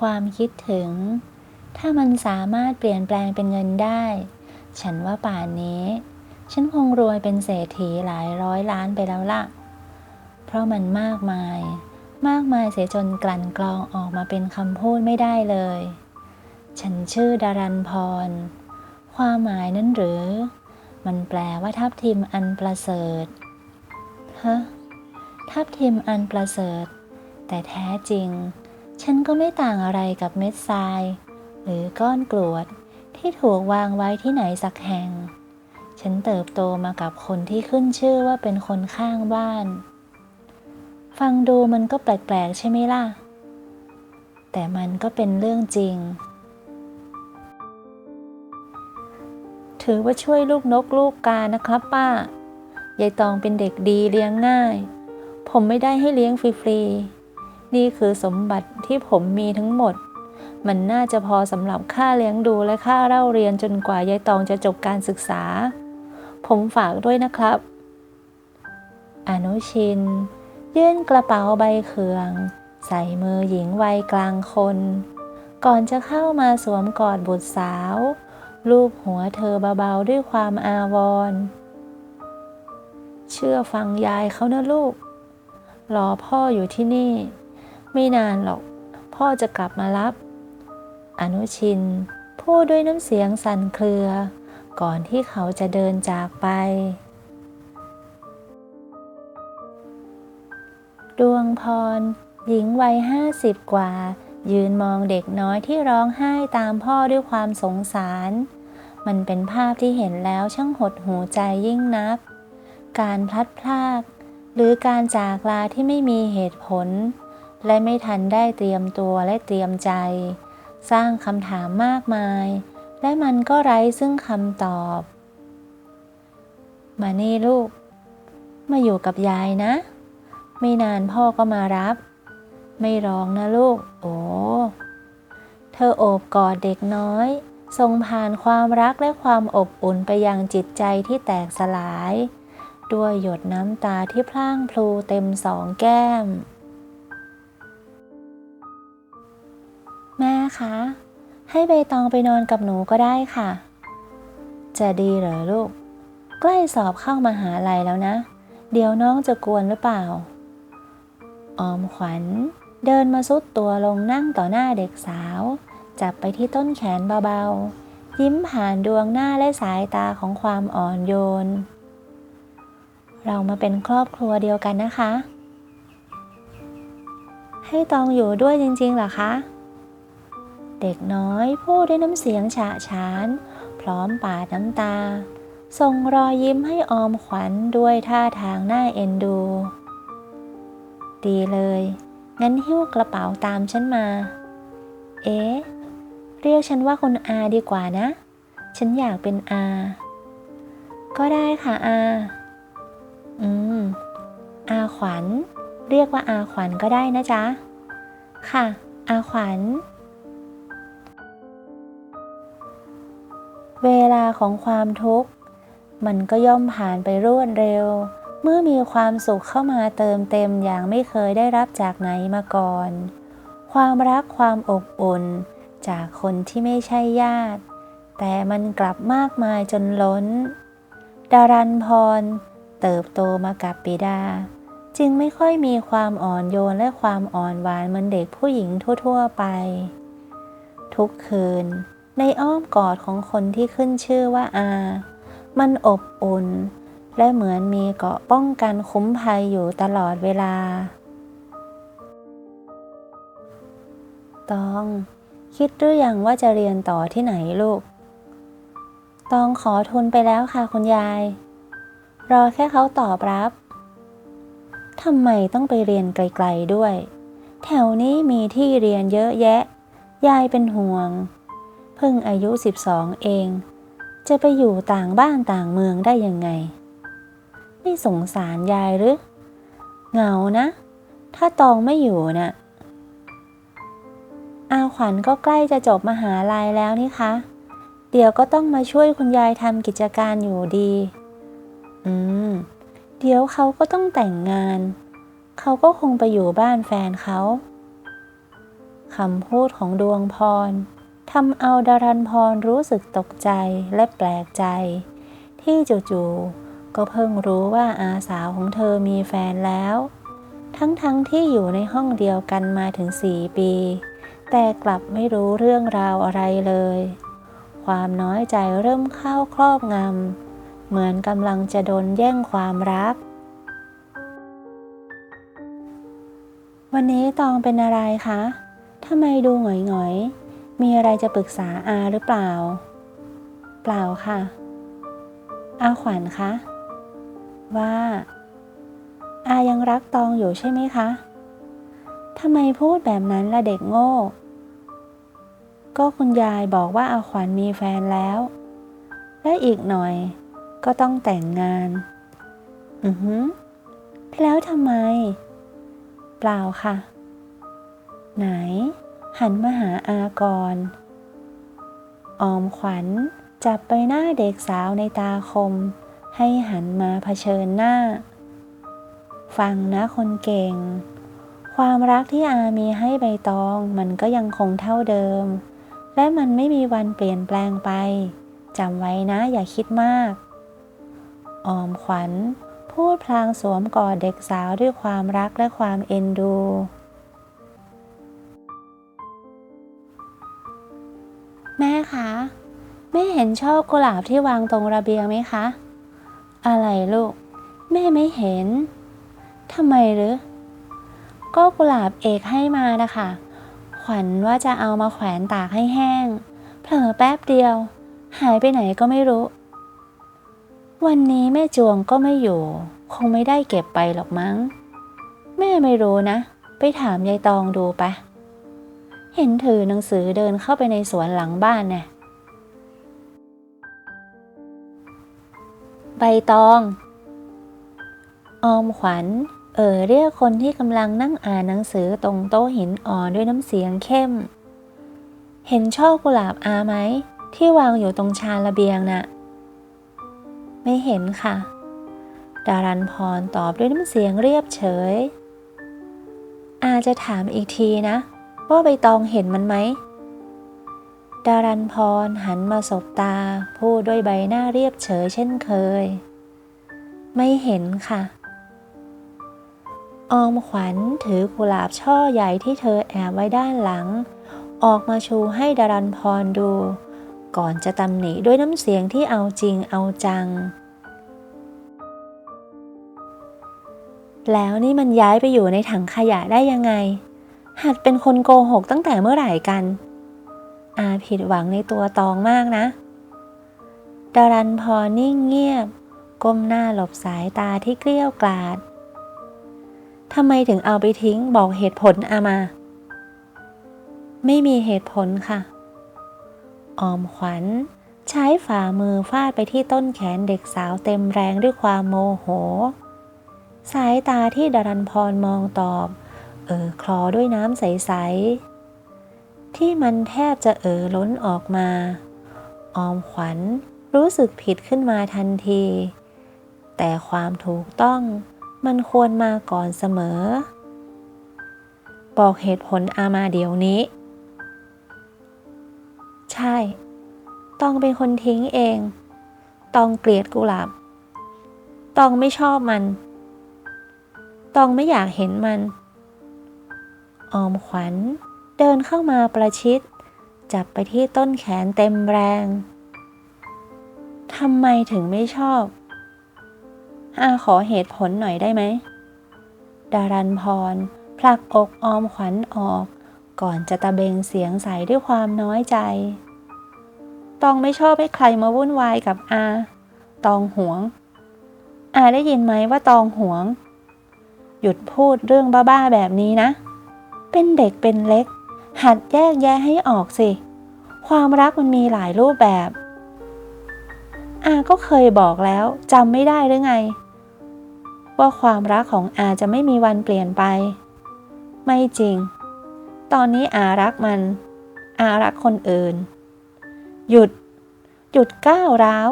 ความคิดถึง ถ้ามันสามารถเปลี่ยนแปลงเป็นเงินได้ ฉันว่าป่านนี้ ฉันคงรวยเป็นเศรษฐีหลายร้อยล้านไปแล้วล่ะ เพราะมันมากมาย มากมายเสียจนกลั่นกรองออกมาเป็นคำพูดไม่ได้เลย ฉันชื่อดารันพร ความหมายนั้นหรือ มันแปลว่าทับทิมอันประเสริฐฮะทับทิมอันประเสริฐ แต่แท้จริง ฉันก็ไม่ต่างอะไรกับเม็ดทราย หรือก้อนกรวดที่ถูกวางไว้ที่ไหนสักแห่ง ฉันเติบโตมากับคนที่ขึ้นชื่อว่าเป็นคนข้างบ้าน ฟังดูมันก็แปลกๆใช่ไหมล่ะ แต่มันก็เป็นเรื่องจริง ถือว่าช่วยลูกนกลูกกานะครับป้า ยายตองเป็นเด็กดีเลี้ยงง่าย ผมไม่ได้ให้เลี้ยงฟรีๆ นี่คือสมบัติที่ผมมีทั้งหมด มันน่าจะพอสำหรับค่าเลี้ยงดูและค่าเล่าเรียนจนกว่ายายตองจะจบการศึกษา ผมฝากด้วยนะครับ อนุชิน ยื่นกระเป๋าใบเขือง ใส่มือหญิงวัยกลางคน ก่อนจะเข้ามาสวมกอดบุตรสาวลูบหัวเธอเบาๆด้วยความอาวรณ์เชื่อฟังยายเขานะลูก รอพ่ออยู่ที่นี่ ไม่นานหรอก พ่อจะกลับมารับ อนุชิน พูดด้วยน้ำเสียงสั่นเครือ ก่อนที่เขาจะเดินจากไป ดวงพร หญิงวัยห้าสิบกว่า ยืนมองเด็กน้อยที่ร้องไห้ตามพ่อด้วยความสงสาร มันเป็นภาพที่เห็นแล้วช่างหดหูใจยิ่งนัก การพลัดพราก หรือการจากลาที่ไม่มีเหตุผล และไม่ทันได้เตรียมตัวและเตรียมใจ สร้างคำถามมากมาย และมันก็ไร้ซึ่งคำตอบ มานี่ลูก มาอยู่กับยายนะ ไม่นานพ่อก็มารับ ไม่ร้องนะลูก โอ้เธอโอบกอดเด็กน้อยทรงผ่านความรักและความอบอุ่นไปยังจิตใจที่แตกสลาย ด้วยหยดน้ำตาที่พล่างพลูเต็มสองแก้ม คะ ให้ใบตองไปนอนกับหนูก็ได้ค่ะ จะดีเหรอลูก ใกล้สอบเข้ามาหาลัยแล้วนะ เดี๋ยวน้องจะกวนหรือเปล่า ออมขวัญ เดินมาซุดตัวลงนั่งต่อหน้าเด็กสาว จับไปที่ต้นแขนเบาๆ ยิ้มผ่านดวงหน้าและสายตาของความอ่อนโยน เรามาเป็นครอบครัวเดียวกันนะคะให้ตองอยู่ด้วยจริงๆเหรอคะ เด็กน้อยพูดด้วยน้ำเสียงฉะฉาน พร้อมปาดน้ำตา ส่งรอยยิ้มให้ออมขวัญด้วยท่าทางน่าเอ็นดู ดีเลย งั้นหิ้วกระเป๋าตามฉันมา เอ๊ะ เรียกฉันว่าคุณอาดีกว่านะ ฉันอยากเป็นอา ก็ได้ค่ะอา อืม อาขวัญ เรียกว่าอาขวัญก็ได้นะจ๊ะ ค่ะ อาขวัญ เวลาของความทุกข์ มันก็ย่อมผ่านไปรวดเร็ว เมื่อมีความสุขเข้ามาเติมเต็มอย่างไม่เคยได้รับจากไหนมาก่อน ความรักความอบอุ่น จากคนที่ไม่ใช่ญาติ แต่มันกลับมากมายจนล้น ดารันพร เติบโตมากับปิดา จึงไม่ค่อยมีความอ่อนโยนและความอ่อนหวานเหมือนเด็กผู้หญิงทั่ว ๆ ไป ทุกคืน ในอ้อมกอดของคนที่ขึ้นชื่อว่าอา มันอบอุ่น และเหมือนมีเกาะป้องกันคุ้มภัยอยู่ตลอดเวลา ตอง คิดหรือยังว่าจะเรียนต่อที่ไหนลูก ตองขอทุนไปแล้วค่ะคุณยาย รอแค่เขาตอบรับทำไมต้องไปเรียนไกลๆด้วย แถวนี้มีที่เรียนเยอะแยะ ยายเป็นห่วง พิ่งอายุ 12 เอง จะไปอยู่ต่างบ้านต่างเมืองได้ยังไง ไม่สงสารยายหรือ เหงานะ ถ้าตองไม่อยู่นะ่ะอาขวัญก็ใกล้จะจบมหาลัยแล้วนี่คะ เดี๋ยวก็ต้องมาช่วยคุณยายทำกิจการอยู่ดี อืม เดี๋ยวเขาก็ต้องแต่งงาน เขาก็คงไปอยู่บ้านแฟนเขาคำพูดของดวงพร ทำเอาดารันพรรู้สึกตกใจและแปลกใจ ที่จู่ๆก็เพิ่งรู้ว่าอาสาวของเธอมีแฟนแล้ว ทั้งๆทที่อยู่ในห้องเดียวกันมาถึงสี่ปี แต่กลับไม่รู้เรื่องราวอะไรเลย ความน้อยใจเริ่มเข้าครอบงำเหมือนกำลังจะโดนแย่งความรัก วันนี้ตองเป็นอะไรคะทำไมดูหงอยๆ มีอะไรจะปรึกษาอาหรือเปล่า เปล่าค่ะ อาขวัญคะ ว่า อายังรักตองอยู่ใช่ไหมคะทำไมพูดแบบนั้นล่ะเด็กโง่ ก็คุณยายบอกว่าอาขวัญมีแฟนแล้ว และอีกหน่อย ก็ต้องแต่งงาน อือฮึแล้วทำไม เปล่าค่ะ ไหน หันมาหาอากร ออมขวัญจับไปหน้าเด็กสาวในตาคม ให้หันมาเผชิญหน้า ฟังนะคนเก่ง ความรักที่อามีให้ใบตองมันก็ยังคงเท่าเดิม และมันไม่มีวันเปลี่ยนแปลงไปจำไว้นะอย่าคิดมาก ออมขวัญพูดพลางสวมกอดเด็กสาวด้วยความรักและความเอ็นดู แม่คะ แม่เห็นช่อกุหลาบที่วางตรงระเบียงไหมคะ อะไรลูก แม่ไม่เห็นทำไมหรือ ก็กุหลาบเอกให้มานะคะ ขวัญว่าจะเอามาแขวนตากให้แห้ง เผลอแป๊บเดียว หายไปไหนก็ไม่รู้ วันนี้แม่จวงก็ไม่อยู่ คงไม่ได้เก็บไปหรอกมั้ง แม่ไม่รู้นะ ไปถามยายตองดูปะ เห็นถือหนังสือเดินเข้าไปในสวนหลังบ้านน่ะใบตอง ออมขวัญ เอ่อเรียกคนที่กำลังนั่งอ่านหนังสือตรงโต๊ะหินอ่อนด้วยน้ำเสียงเข้ม เห็นช่อกุหลาบอาไหม ที่วางอยู่ตรงชานระเบียงน่ะ ไม่เห็นค่ะ ดารันพรตอบด้วยน้ำเสียงเรียบเฉย อาจะถามอีกทีนะ ว่าใบตองเห็นมันไหม ดารันพรหันมาสบตา พูดด้วยใบหน้าเรียบเฉยเช่นเคย ไม่เห็นค่ะ ออมขวัญถือกุหลาบช่อใหญ่ที่เธอแอบไว้ด้านหลัง ออกมาชูให้ดารันพรดู ก่อนจะตำหนิด้วยน้ำเสียงที่เอาจริงเอาจังแล้วนี่มันย้ายไปอยู่ในถังขยะได้ยังไง หัดเป็นคนโกหกตั้งแต่เมื่อไหร่กัน อาผิดหวังในตัวตองมากนะดารันพรนิ่งเงียบ ก้มหน้าหลบสายตาที่เกลี้ยวกราดทำไมถึงเอาไปทิ้งบอกเหตุผลอามา ไม่มีเหตุผลค่ะ ออมขวัญ ใช้ฝ่ามือฟาดไปที่ต้นแขนเด็กสาวเต็มแรงด้วยความโมโห สายตาที่ดารันพรมองตอบ เอ่อคลอด้วยน้ำใส ๆ ที่มันแทบจะเอ่อล้นออกมา ออมขวัญรู้สึกผิดขึ้นมาทันที แต่ความถูกต้องมันควรมาก่อนเสมอ บอกเหตุผลอามาเดี๋ยวนี้ ใช่ตองเป็นคนทิ้งเองตองเกลียดกุหลาบตองไม่ชอบมันตองไม่อยากเห็นมัน ออมขวัญ เดินเข้ามาประชิด จับไปที่ต้นแขนเต็มแรงทำไมถึงไม่ชอบอาขอเหตุผลหน่อยได้ไหม ดารันพร ผลักอกออมขวัญออก ก่อนจะตะเบงเสียงใสด้วยความน้อยใจ ตองไม่ชอบให้ใครมาวุ่นวายกับอา ตองหวง อาได้ยินไหมว่าตองหวง หยุดพูดเรื่องบ้าๆแบบนี้นะ เป็นเด็กเป็นเล็ก หัดแยกแยะให้ออกสิ ความรักมันมีหลายรูปแบบอาก็เคยบอกแล้วจำไม่ได้หรือไง ว่าความรักของอาจะไม่มีวันเปลี่ยนไป ไม่จริง ตอนนี้อารักมัน อารักคนอื่น หยุด หยุดก้าวร้าว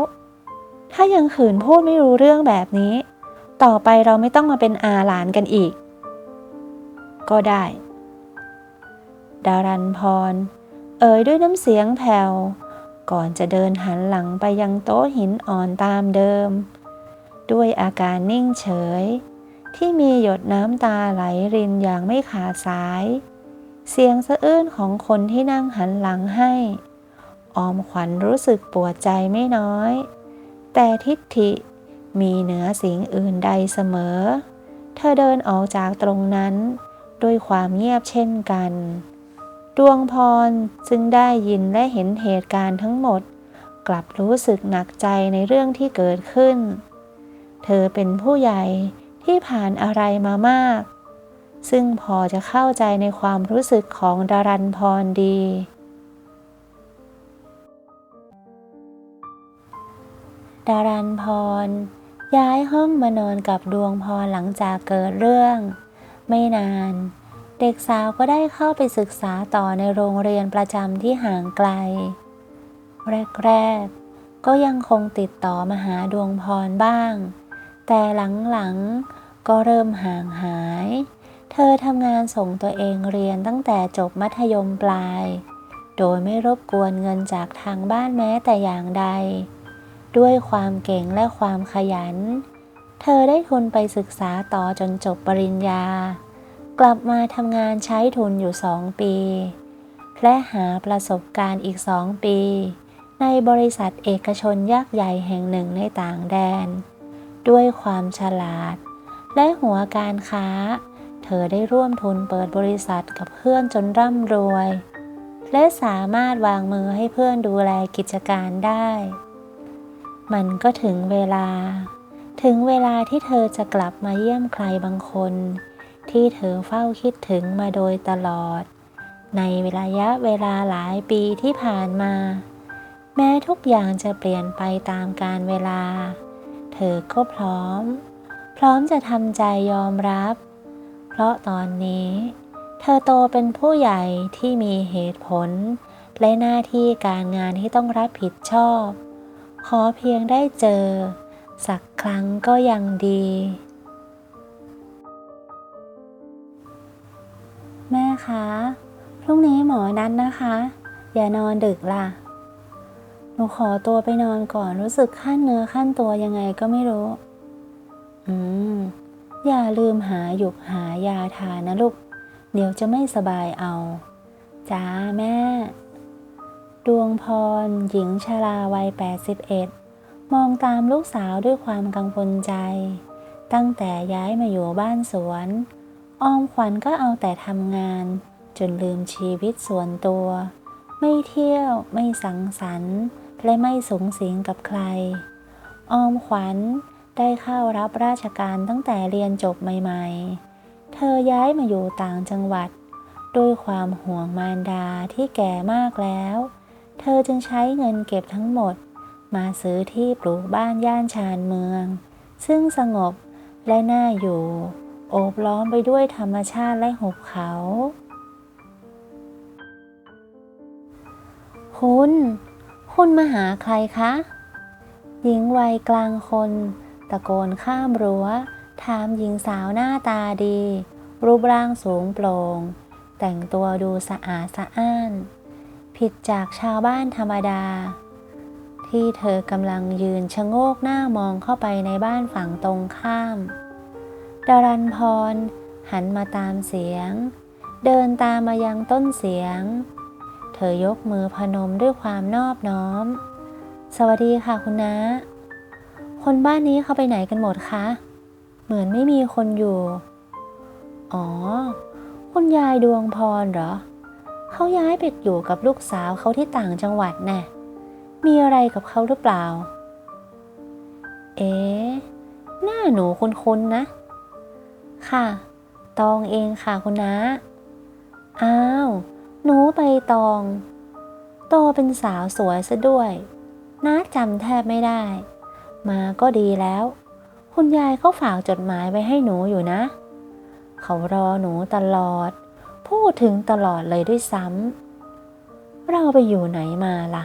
ถ้ายังขืนพูดไม่รู้เรื่องแบบนี้ ต่อไปเราไม่ต้องมาเป็นอาหลานกันอีก ก็ได้ ดารันพร เอ่ยด้วยน้ำเสียงแผ่ว ก่อนจะเดินหันหลังไปยังโต๊ะหินอ่อนตามเดิม ด้วยอาการนิ่งเฉย ที่มีหยดน้ำตาไหลรินอย่างไม่ขาดสาย เสียงสะอื้นของคนที่นั่งหันหลังให้ ออมขวัญรู้สึกปวดใจไม่น้อย แต่ทิฏฐิมีเหนือสิ่งอื่นใดเสมอ เธอเดินออกจากตรงนั้นด้วยความเงียบเช่นกัน ดวงพรจึงได้ยินและเห็นเหตุการณ์ทั้งหมด กลับรู้สึกหนักใจในเรื่องที่เกิดขึ้น เธอเป็นผู้ใหญ่ที่ผ่านอะไรมามาก ซึ่งพอจะเข้าใจในความรู้สึกของดารันพรดี ดารันพร ย้ายห้องมานอนกับดวงพรหลังจากเกิดเรื่อง ไม่นาน เด็กสาวก็ได้เข้าไปศึกษาต่อในโรงเรียนประจำที่ห่างไกล แรก ๆ ก็ยังคงติดต่อมาหาดวงพรบ้าง แต่หลัง ๆ ก็เริ่มห่างหาย เธอทำงานส่งตัวเองเรียนตั้งแต่จบมัธยมปลาย โดยไม่รบกวนเงินจากทางบ้านแม้แต่อย่างใด ด้วยความเก่งและความขยัน เธอได้ทุนไปศึกษาต่อจนจบปริญญา กลับมาทำงานใช้ทุนอยู่สองปี และหาประสบการณ์อีกสองปี ในบริษัทเอกชนยักษ์ใหญ่แห่งหนึ่งในต่างแดน ด้วยความฉลาด และหัวการค้า เธอได้ร่วมทุนเปิดบริษัทกับเพื่อนจนร่ำรวย และสามารถวางมือให้เพื่อนดูแลกิจการได้ มันก็ถึงเวลา ถึงเวลาที่เธอจะกลับมาเยี่ยมใครบางคน ที่เธอเฝ้าคิดถึงมาโดยตลอด ในระยะเวลาหลายปีที่ผ่านมา แม้ทุกอย่างจะเปลี่ยนไปตามกาลเวลา เธอก็พร้อม พร้อมจะทำใจยอมรับ เพราะตอนนี้ เธอโตเป็นผู้ใหญ่ที่มีเหตุผล และหน้าที่การงานที่ต้องรับผิดชอบ ขอเพียงได้เจอ สักครั้งก็ยังดี แม่คะ พรุ่งนี้หมอนัดนะคะ อย่านอนดึกล่ะ หนูขอตัวไปนอนก่อนรู้สึกขั้นเนื้อขั้นตัวยังไงก็ไม่รู้ อืม อย่าลืมหาหยุกหายาทานนะลูก เดี๋ยวจะไม่สบายเอา จ้าแม่ ดวงพร หญิงชาราวัย 81 มองตามลูกสาวด้วยความกังวลใจ ตั้งแต่ย้ายมาอยู่บ้านสวน ออมขวัญก็เอาแต่ทำงาน จนลืมชีวิตส่วนตัว ไม่เที่ยวไม่สังสรรค์ และไม่สูงสิงกับใคร ออมขวัญได้เข้ารับราชการตั้งแต่เรียนจบใหม่ๆ เธอย้ายมาอยู่ต่างจังหวัด ด้วยความห่วงมารดาที่แก่มากแล้ว เธอจึงใช้เงินเก็บทั้งหมด มาซื้อที่ปลูกบ้านย่านชานเมือง ซึ่งสงบและน่าอยู่ โอบล้อมไปด้วยธรรมชาติและหุบเขา คุณ คุณมาหาใครคะ หญิงวัยกลางคน ตะโกนข้ามรั้ว ถามหญิงสาวหน้าตาดี รูปร่างสูงโปร่ง แต่งตัวดูสะอาดสะอ้าน ผิดจากชาวบ้านธรรมดา ที่เธอกำลังยืนชะโงกหน้ามองเข้าไปในบ้านฝั่งตรงข้าม ดารันพร หันมาตามเสียง เดินตามมายังต้นเสียง เธอยกมือพนมด้วยความนอบน้อม สวัสดีค่ะคุณน้าคนบ้านนี้เขาไปไหนกันหมดคะ เหมือนไม่มีคนอยู่ อ๋อ คุณยายดวงพรเหรอ เขาย้ายไปอยู่กับลูกสาวเขาที่ต่างจังหวัดน่ะมีอะไรกับเขาหรือเปล่า เอ๊หน้าหนูคุ้นๆนะ ค่ะ ตองเองค่ะคุณน้าอ้าว หนูใบตอง โตเป็นสาวสวยซะด้วยน้าจำแทบไม่ได้ มาก็ดีแล้ว คุณยายเขาฝากจดหมายไว้ให้หนูอยู่นะ เขารอหนูตลอด พูดถึงตลอดเลยด้วยซ้ำเราไปอยู่ไหนมาล่ะ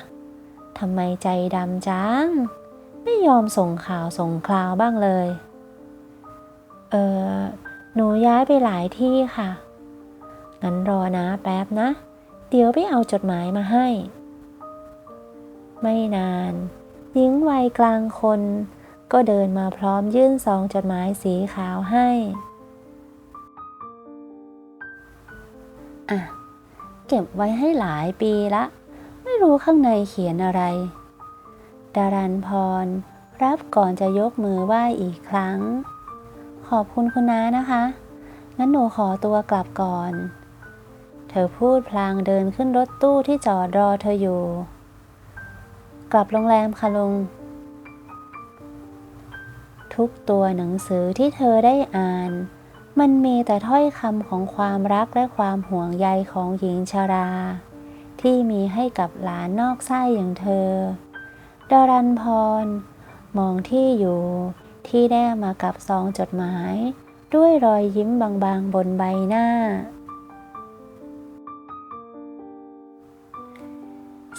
ทำไมใจดำจัง ไม่ยอมส่งข่าวส่งคราวบ้างเลย เออ หนูย้ายไปหลายที่ค่ะ งั้นรอนะแป๊บนะ เดี๋ยวไปเอาจดหมายมาให้ ไม่นานหญิงวัยกลางคน ก็เดินมาพร้อมยื่นซองจดหมายสีขาวให้ อะ เก็บไว้ให้หลายปีละ ไม่รู้ข้างในเขียนอะไร ดารันพร รับก่อนจะยกมือไหว้อีกครั้ง อบคุณคุณน้านะคะ งั้นหนูขอตัวกลับก่อน เธอพูดพลางเดินขึ้นรถตู้ที่จอดรอเธออยู่ กลับโรงแรมค่ะลุง ทุกตัวหนังสือที่เธอได้อ่าน มันมีแต่ถ้อยคำของความรักและความห่วงใยของหญิงชรา ที่มีให้กับหลานนอกไส้อย่างเธอดารันพร มองที่อยู่ ที่แนบมากับซองจดหมาย ด้วยรอยยิ้มบางๆ บนใบหน้า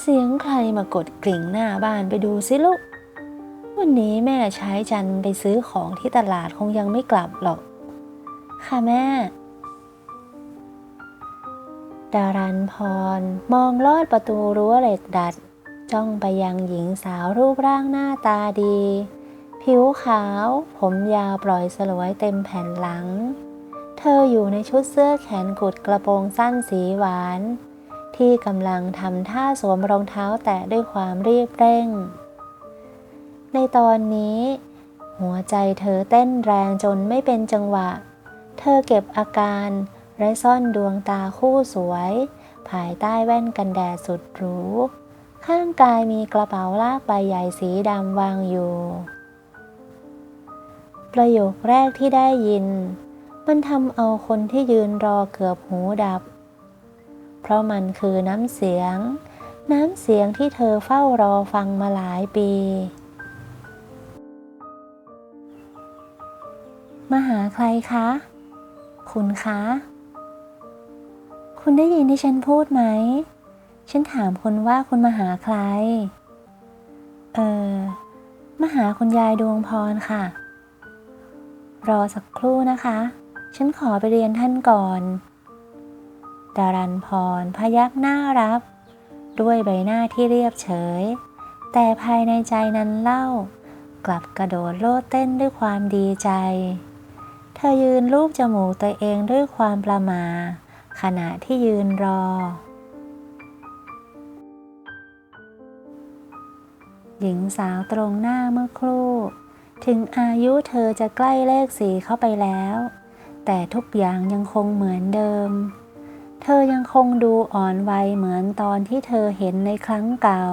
เสียงใครมากดกริ่งหน้าบ้านไปดูสิลูก วันนี้แม่ใช้จันไปซื้อของที่ตลาดคงยังไม่กลับหรอก ค่ะแม่ดารันพร มองลอดประตูรั้วเหล็กดัด จ้องไปยังหญิงสาวรูปร่างหน้าตาดี ผิวขาว ผมยาวปล่อยสลวยเต็มแผ่นหลัง เธออยู่ในชุดเสื้อแขนกุดกระโปรงสั้นสีหวาน ที่กำลังทำท่าสวมรองเท้าแตะด้วยความรีบเร่ง ในตอนนี้ หัวใจเธอเต้นแรงจนไม่เป็นจังหวะ เธอเก็บอาการและซ่อนดวงตาคู่สวย ภายใต้แว่นกันแดดสุดหรู ข้างกายมีกระเป๋าลากใบใหญ่สีดำวางอยู่ ประโยคแรกที่ได้ยิน มันทำเอาคนที่ยืนรอเกือบหูดับ เพราะมันคือน้ำเสียง น้ำเสียงที่เธอเฝ้ารอฟังมาหลายปี มาหาใครคะ คุณคะ คุณได้ยินที่ฉันพูดไหม ฉันถามคุณว่าคุณมาหาใคร เออมาหาคุณยายดวงพรค่ะ รอสักครู่นะคะ ฉันขอไปเรียนท่านก่อน ดารันพรพยักหน้ารับ ด้วยใบหน้าที่เรียบเฉย แต่ภายในใจนั้นเล่า กลับกระโดดโลดเต้นด้วยความดีใจ เธอยืนรูปจมูกตัวเองด้วยความประมา ขณะที่ยืนรอ หญิงสาวตรงหน้าเมื่อครู่ ถึงอายุเธอจะใกล้เลขสี่เข้าไปแล้ว แต่ทุกอย่างยังคงเหมือนเดิม เธอยังคงดูอ่อนวัยเหมือนตอนที่เธอเห็นในครั้งเก่า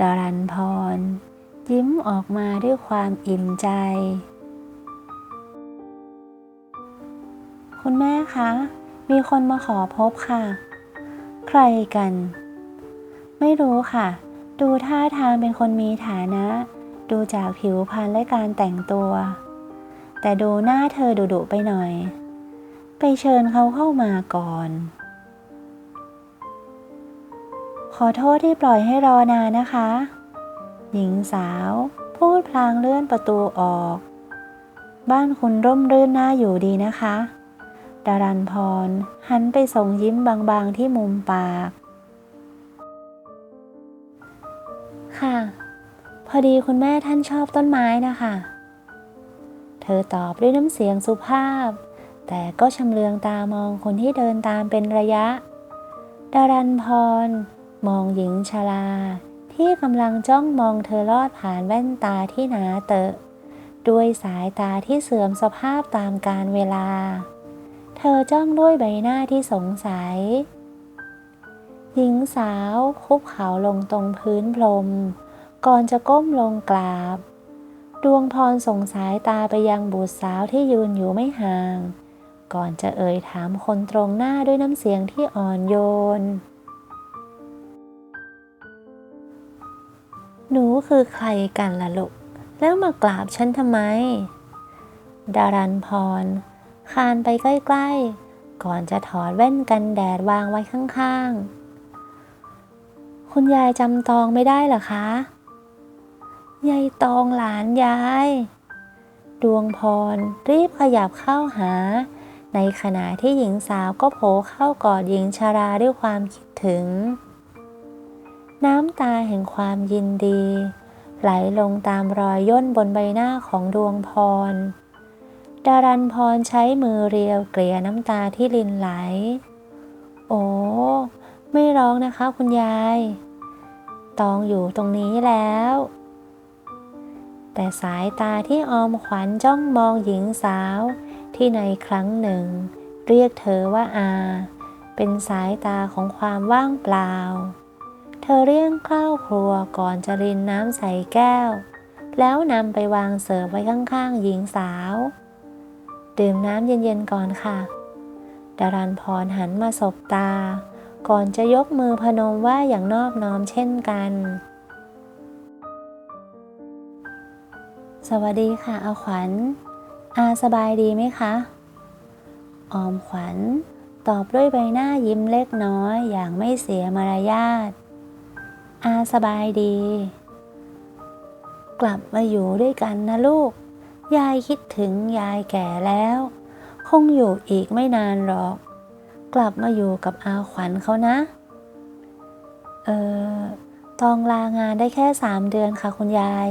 ดารันพร ยิ้มออกมาด้วยความอิ่มใจ คุณแม่คะ มีคนมาขอพบค่ะ ใครกัน ไม่รู้ค่ะ ดูท่าทางเป็นคนมีฐานะ ดูจากผิวพรรณและการแต่งตัว แต่ดูหน้าเธอดุๆไปหน่อย ไปเชิญเขาเข้ามาก่อน ขอโทษที่ปล่อยให้รอนานนะคะ หญิงสาวพูดพลางเลื่อนประตูออก บ้านคุณร่มรื่นน่าอยู่ดีนะคะดารันพร หันไปส่งยิ้มบางๆที่มุมปาก ค่ะ พอดีคุณแม่ท่านชอบต้นไม้นะคะ เธอตอบด้วยน้ำเสียงสุภาพ แต่ก็ชำเลืองตามองคนที่เดินตามเป็นระยะ ดารันพร มองหญิงชราที่กำลังจ้องมองเธอลอดผ่านแว่นตาที่หนาเตอะ ด้วยสายตาที่เสื่อมสภาพตามกาลเวลา เธอจ้องด้วยใบหน้าที่สงสัย หญิงสาวคุบเขาลงตรงพื้นพรม ก่อนจะก้มลงกราบ ดวงพรส่งสายตาไปยังบุตรสาวที่ยืนอยู่ไม่ห่าง ก่อนจะเอ่ยถามคนตรงหน้าด้วยน้ำเสียงที่อ่อนโยน หนูคือใครกันล่ะลูก แล้วมากราบฉันทำไม ดารันพร คานไปใกล้ๆ ก่อนจะถอดแว่นกันแดดวางไว้ข้างๆ คุณยายจำตองไม่ได้หรอคะ ยายตองหลานยาย ดวงพรรีบขยับเข้าหา ในขณะที่หญิงสาวก็โผล่เข้ากอดหญิงชาราด้วยความคิดถึง น้ำตาแห่งความยินดี ไหลลงตามรอยย่นบนใบหน้าของดวงพร ดารันพรใช้มือเรียวเกลี่ยน้ำตาที่ลินไหล โอ้ไม่ร้องนะคะคุณยาย ตองอยู่ตรงนี้แล้ว แต่สายตาที่ออมขวัญจ้องมองหญิงสาว ที่ในครั้งหนึ่ง เรียกเธอว่าอา เป็นสายตาของความว่างเปล่า เธอเรียงข้าวครัวก่อนจะรินน้ำใส่แก้ว แล้วนำไปวางเสิร์ฟไว้ข้างๆหญิงสาว ดื่มน้ำเย็นๆก่อนค่ะดารันพรหันมาสบตา ก่อนจะยกมือพนมว่าอย่างนอบน้อมเช่นกัน สวัสดีค่ะอาขวัญ อาสบายดีไหมคะ ออมขวัญ ตอบด้วยใบหน้ายิ้มเล็กน้อยอย่างไม่เสียมารยาท อาสบายดี กลับมาอยู่ด้วยกันนะลูก ยายคิดถึงยายแก่แล้ว คงอยู่อีกไม่นานหรอก กลับมาอยู่กับอาขวัญเขานะ เออตองลางานได้แค่สามเดือนค่ะคุณยาย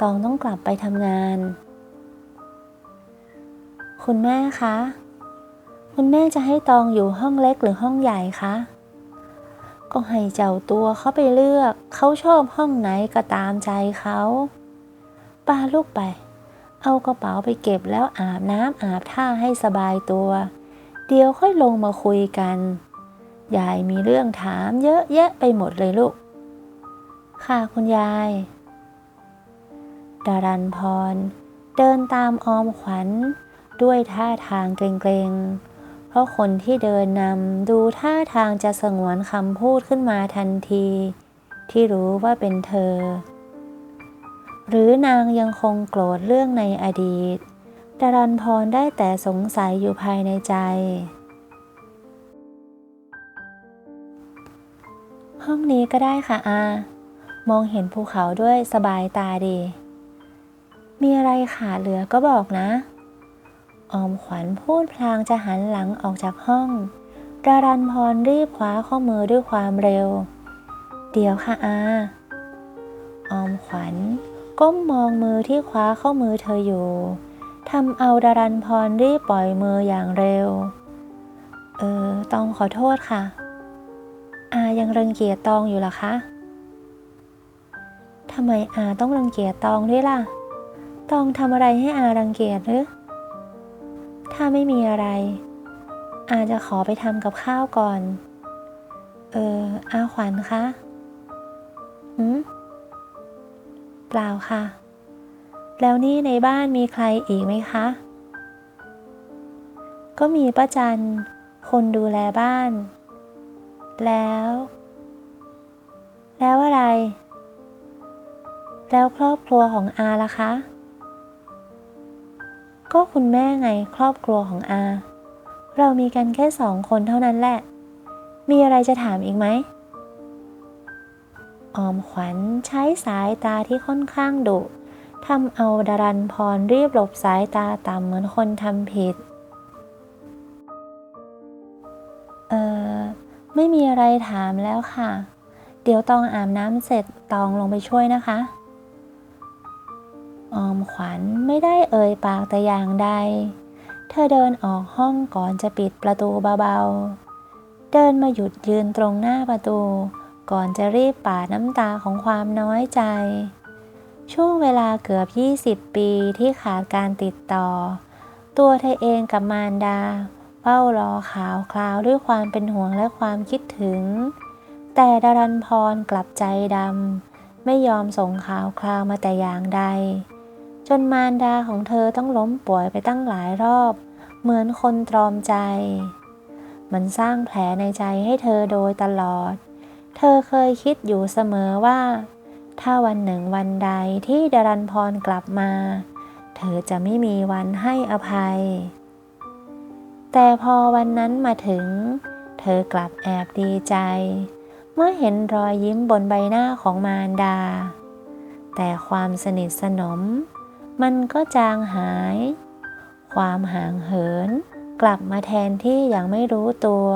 ตองต้องกลับไปทำงาน คุณแม่คะ คุณแม่จะให้ตองอยู่ห้องเล็กหรือห้องใหญ่คะ ก็ให้เจ้าตัวเขาไปเลือก เขาชอบห้องไหนก็ตามใจเขาป้าลูกไป เอากระเป๋าไปเก็บแล้วอาบน้ำอาบท่าให้สบายตัว เดี๋ยวค่อยลงมาคุยกัน ยายมีเรื่องถามเยอะแยะไปหมดเลยลูก ค่ะคุณยาย ดารันพร เดินตามออมขวัญ ด้วยท่าทางเกรงๆ เพราะคนที่เดินนำดูท่าทางจะสงวนคำพูดขึ้นมาทันที ที่รู้ว่าเป็นเธอ หรือนางยังคงโกรธเรื่องในอดีต ดารันพรได้แต่สงสัยอยู่ภายในใจห้องนี้ก็ได้ค่ะอา มองเห็นภูเขาด้วยสบายตาดี มีอะไรขาดเหลือก็บอกนะ ออมขวัญพูดพลางจะหันหลังออกจากห้องดารันพรรีบคว้าข้อมือด้วยความเร็ว เดี๋ยวค่ะอา ออมขวัญก้มมองมือที่คว้าข้อมือเธออยู่ทำเอาดารันพรรีบปล่อยมืออย่างเร็ว เออต้องขอโทษค่ะ อายังรังเกียจตองอยู่ล่ะคะทำไมอาต้องรังเกียจตองด้วยล่ะ ตองทำอะไรให้อารังเกียจหรือ ถ้าไม่มีอะไร อาจะขอไปทำกับข้าวก่อน เออ อาขวัญคะหืมเปล่าค่ะ แล้วนี่ในบ้านมีใครอีกไหมคะ ก็มีป้าจัน คนดูแลบ้าน แล้ว แล้วอะไร แล้วครอบครัวของอาล่ะคะ ก็คุณแม่ไงครอบครัวของอา เรามีกันแค่สองคนเท่านั้นแหละ มีอะไรจะถามอีกไหม ออมขวัญใช้สายตาที่ค่อนข้างดุทำเอาดารันพรรีบหลบสายตาต่ำเหมือนคนทำผิด เออไม่มีอะไรถามแล้วค่ะ เดี๋ยวตองอาบน้ำเสร็จตองลงไปช่วยนะคะ ขวัญไม่ได้เอ่ยปากแต่อย่างใด เธอเดินออกห้องก่อนจะปิดประตูเบาๆ เดินมาหยุดยืนตรงหน้าประตู ก่อนจะรีบปาดน้ำตาของความน้อยใจ ช่วงเวลาเกือบ 20 ปีที่ขาดการติดต่อ ตัวเธอเองกับมารดา เฝ้ารอข่าวคราวด้วยความเป็นห่วงและความคิดถึง แต่ดารันพรกลับใจดำไม่ยอมส่งข่าวคราวมาแต่อย่างใด จนมารดาของเธอต้องล้มป่วยไปตั้งหลายรอบ เหมือนคนตรอมใจ มันสร้างแผลในใจให้เธอโดยตลอด เธอเคยคิดอยู่เสมอว่า ถ้าวันหนึ่งวันใดที่ดารันพรกลับมา เธอจะไม่มีวันให้อภัย แต่พอวันนั้นมาถึง เธอกลับแอบดีใจ เมื่อเห็นรอยยิ้มบนใบหน้าของมารดา แต่ความสนิทสนม มันก็จางหาย ความห่างเหิน กลับมาแทนที่อย่างไม่รู้ตัว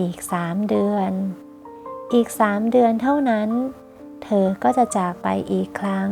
อีกสามเดือน อีกสามเดือนเท่านั้น เธอก็จะจากไปอีกครั้ง